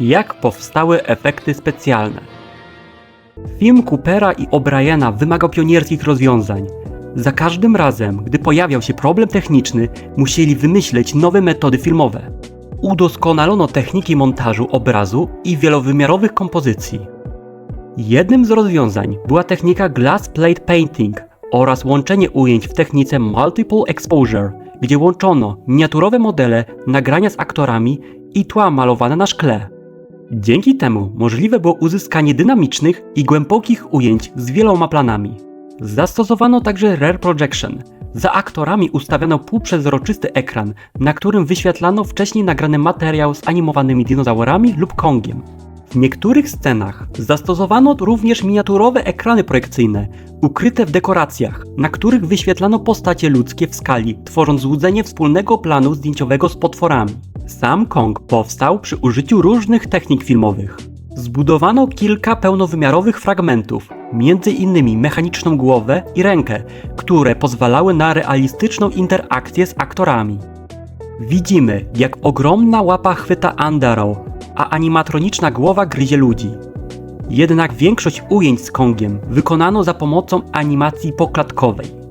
Jak powstały efekty specjalne? Film Coopera i O'Briena wymagał pionierskich rozwiązań. Za każdym razem, gdy pojawiał się problem techniczny, musieli wymyśleć nowe metody filmowe. Udoskonalono techniki montażu obrazu i wielowymiarowych kompozycji. Jednym z rozwiązań była technika glass plate painting oraz łączenie ujęć w technice multiple exposure, gdzie łączono miniaturowe modele, nagrania z aktorami i tła malowane na szkle. Dzięki temu możliwe było uzyskanie dynamicznych i głębokich ujęć z wieloma planami. Zastosowano także Rare Projection. Za aktorami ustawiano półprzezroczysty ekran, na którym wyświetlano wcześniej nagrany materiał z animowanymi dinozaurami lub kongiem. W niektórych scenach zastosowano również miniaturowe ekrany projekcyjne, ukryte w dekoracjach, na których wyświetlano postacie ludzkie w skali, tworząc złudzenie wspólnego planu zdjęciowego z potworami. Sam Kong powstał przy użyciu różnych technik filmowych. Zbudowano kilka pełnowymiarowych fragmentów, innymi mechaniczną głowę i rękę, które pozwalały na realistyczną interakcję z aktorami. Widzimy, jak ogromna łapa chwyta Andaro, a animatroniczna głowa gryzie ludzi. Jednak większość ujęć z Kongiem wykonano za pomocą animacji poklatkowej.